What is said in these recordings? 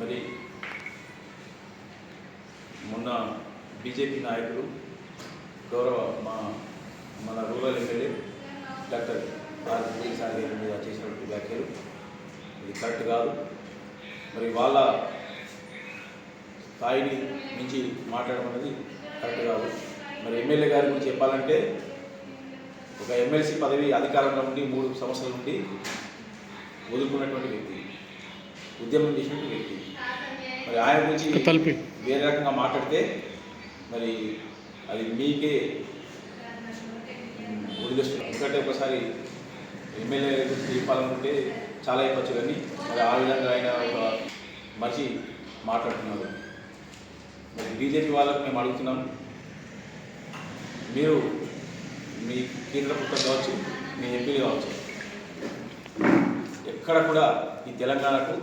మరి మొన్న బీజేపీ నాయకుడు గౌరవ మా మన rural MLA doctor R Vijayasai గారి మీద చేసినటువంటి వ్యాఖ్యలు. ఇది కరెక్ట్ కాదు. మరి వాళ్ళ స్థాయిని మించి మాట్లాడడం అనేది కరెక్ట్ కాదు. మరి ఎమ్మెల్యే గారి గురించి చెప్పాలంటే ఒక ఎమ్మెల్సీ పదవి అధికారంలో ఉండి మూడు సంవత్సరాల నుండి వదులుకున్నటువంటి వ్యక్తి ఉద్యమం చేసినటువంటి వ్యక్తి. మరి ఆయన గురించి వేరే రకంగా మాట్లాడితే మరి అది మీకే వదిలేస్తున్నాం ఎందుకంటే ఒకసారి ఎమ్మెల్యే గురించి చెప్పాలనుకుంటే చాలా చెప్పచ్చు కానీ మరి ఆ విధంగా ఆయన ఒక మనిషి మాట్లాడుతున్నారు. మరి బీజేపీ వాళ్ళకు మేము అడుగుతున్నాం మీరు మీ కేంద్ర ప్రభుత్వం కావచ్చు మీ ఎంపీలు కావచ్చు ఎక్కడ కూడా ఈ తెలంగాణకు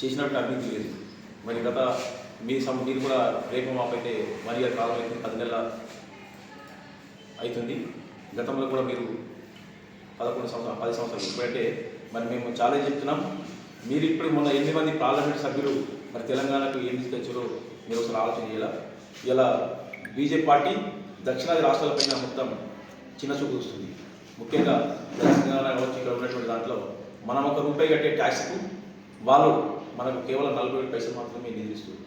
చేసినట్టు అభివృద్ధి లేదు. మరి గత మీ సమ మీరు కూడా రేపు మాపైతే వన్ ఇయర్ కాలం అయితే పది నెలల అవుతుంది. గతంలో కూడా మీరు పదకొండు సంవత్సరాలు పది సంవత్సరాలు ఇప్పుడంటే మరి మేము చాలా చెప్తున్నాం. మీరు ఇప్పుడు మొన్న ఎనిమిది మంది పార్లమెంట్ సభ్యులు మరి తెలంగాణకు ఏం తీసుకొచ్చారో మీరు ఒకసారి ఆలోచన చేయాలా? ఇలా బీజేపీ పార్టీ దక్షిణాది రాష్ట్రాలపైన మొత్తం చిన్న చూపు వస్తుంది ముఖ్యంగా తెలంగాణ వచ్చి ఇక్కడ ఉన్నటువంటి దాంట్లో మనం ఒక రూపాయి కట్టే ట్యాక్స్కు వాళ్ళు మనకు కేవలం నలభై ఏడు పైసలు మాత్రమే నిధులిస్తుంది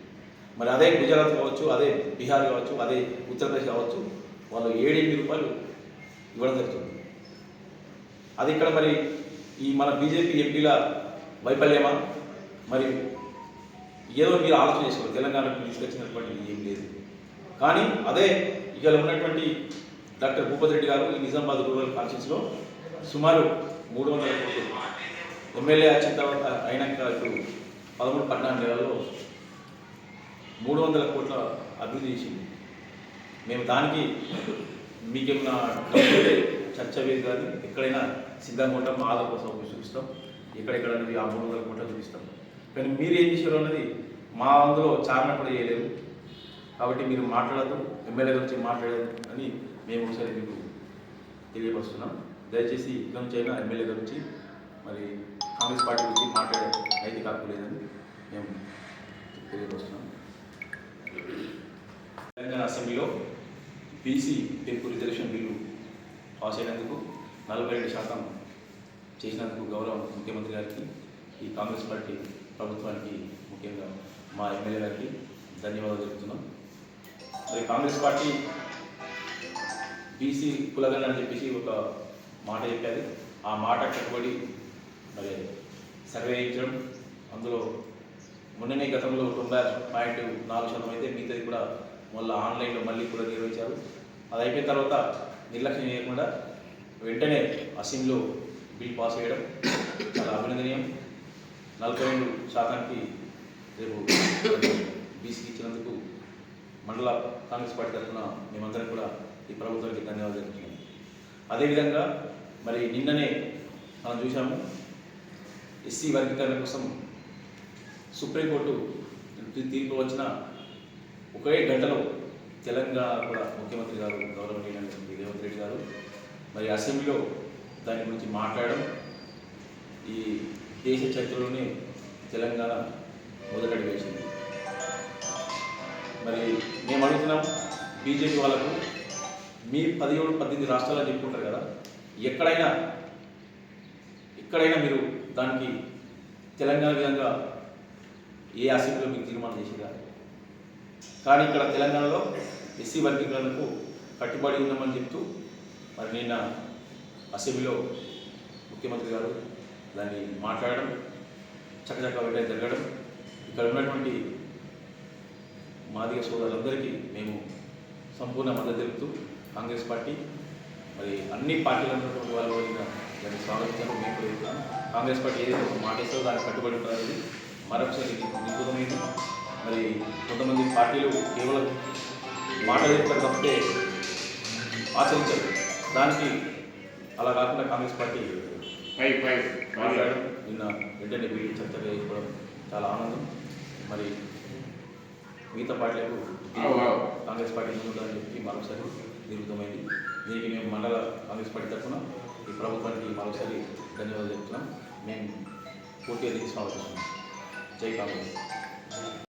మరి అదే గుజరాత్ కావచ్చు అదే బీహార్ కావచ్చు అదే ఉత్తరప్రదేశ్ కావచ్చు వాళ్ళు ఏడెనిమిది రూపాయలు ఇవ్వడం జరుగుతుంది. అది ఇక్కడ మరి ఈ మన బీజేపీ ఎంపీల వైఫల్యమా? మరి ఏదో మీరు ఆలోచన చేసుకోవాలి. తెలంగాణకు తీసుకొచ్చినటువంటి ఏం లేదు. కానీ అదే ఇవాళ ఉన్నటువంటి డాక్టర్ భూపతి రెడ్డి గారు ఈ నిజామాబాద్ రూరల్ కాన్స్టిట్యూన్సీలో సుమారు మూడు వందల కోట్లు ఎమ్మెల్యే వచ్చిన తర్వాత అయినాక ఇప్పుడు పదమూడు పద్నాలుగు నెలల్లో మూడు వందల కోట్ల అభివృద్ధి చేసింది. మేము దానికి మీకేమన్నా చర్చ వేది కానీ ఎక్కడైనా సిద్ధంగా ఉంటాం మా ఆధార కోసం చూపిస్తాం. ఎక్కడెక్కడ అనేది ఆ మూడు వందల కోట్ల చూపిస్తాం. కానీ మీరు ఏం చేశారు అన్నది మా అందులో చారణ కూడా చేయలేదు. కాబట్టి మీరు మాట్లాడద్దు ఎమ్మెల్యే గురించి మాట్లాడదు అని మేము ఒకసారి మీకు తెలియపరుస్తున్నాం. దయచేసి ఇక నుంచి అయినా ఎమ్మెల్యే గురించి మరి కాంగ్రెస్ పార్టీ గురించి మాట్లాడే అయితే కాకపోలేదని మేము తెలియపరుస్తున్నాం. తెలంగాణ అసెంబ్లీలో బీసీ పెంపు రిజర్వేషన్ బిల్లు పాస్ అయినందుకు నలభై రెండు శాతం చేసినందుకు గౌరవ ముఖ్యమంత్రి గారికి ఈ కాంగ్రెస్ పార్టీ ప్రభుత్వానికి ముఖ్యంగా మా ఎమ్మెల్యే గారికి ధన్యవాదాలు చెబుతున్నాం మరి కాంగ్రెస్ పార్టీ బీసీ కులగన్ అని చెప్పేసి ఒక మాట చెప్పారు. ఆ మాట కట్టుబడి మరి సర్వే చేయించడం అందులో మొన్ననే గతంలో తొంభై పాయింట్ నాలుగు శాతం అయితే మిగతాది కూడా మళ్ళీ ఆన్లైన్లో మళ్ళీ కూడా నిర్వహించారు. అది అయిపోయిన తర్వాత నిర్లక్ష్యం చేయకుండా వెంటనే అసెంబ్లీలో బిల్ పాస్ చేయడం చాలా అభినందనీయం. నలభై రెండు శాతానికి రేపు బీసీకి ఇచ్చినందుకు మండల కాంగ్రెస్ పార్టీ తరఫున మేమందరం కూడా ఈ ప్రభుత్వానికి ధన్యవాదాలు అదేవిధంగా మరి నిన్ననే మనం చూసాము ఎస్సీ వర్గీకరణ కోసం సుప్రీంకోర్టు తీర్పు వచ్చిన ఒకే గంటలో తెలంగాణ కూడా ముఖ్యమంత్రి గారు గౌరవనీయులైనటువంటి రేవంత్ రెడ్డి గారు మరి అసెంబ్లీలో దాని గురించి మాట్లాడడం ఈ దేశ చరిత్రలోనే తెలంగాణ మొదలడి వేసింది. మరి మేము అడుగుతున్నాం బీజేపీ వాళ్ళకు మీ పదిహేడు పద్దెనిమిది రాష్ట్రాలు చెప్పుకుంటారు కదా ఎక్కడైనా ఎక్కడైనా మీరు దానికి తెలంగాణ విధంగా ఏ అసెంబ్లీలో మీకు తీర్మానం చేసేదా కానీ ఇక్కడ తెలంగాణలో ఎస్సీ వర్గీకరణకు కట్టుబడి ఉన్నామని చెప్తూ మరి నిన్న అసెంబ్లీలో ముఖ్యమంత్రి గారు దాన్ని మాట్లాడడం చక్కచక్క వెంటనే జరగడం ఇక్కడ ఉన్నటువంటి మాదిగ సోదరులందరికీ మేము సంపూర్ణ మద్దతు తెలుపుతూ కాంగ్రెస్ పార్టీ మరి అన్ని పార్టీలు ఉన్నటువంటి వాళ్ళు కూడా దాన్ని స్వాగతించాలని మేము కూడా కాంగ్రెస్ పార్టీ ఏదైతే ఒక మాట ఇస్తుందో దానికి కట్టుబడి ఉంటుంది మరొకసారి నిపుణమైంది మరి కొంతమంది పార్టీలు కేవలం మాట చెప్తారు తప్పితే ఆచరించరు. దానికి అలా కాకుండా కాంగ్రెస్ పార్టీ మాట్లాడడం నిన్న వెంటనే వీళ్ళు చర్చగా చేసుకోవడం చాలా ఆనందం. మరి మిగతా పార్టీలకు. కాంగ్రెస్ పార్టీ ముందుందని చెప్పి మరొకసారి నిరూపితమైంది దీనికి మేము మండల కాంగ్రెస్ పార్టీ తరఫున ఈ ప్రభుత్వానికి మరొకసారి ధన్యవాదాలు చెప్తున్నాం. మేము పూర్తిగా దీన్ని స్వాగతిస్తున్నాం జై కాంగ్రెస్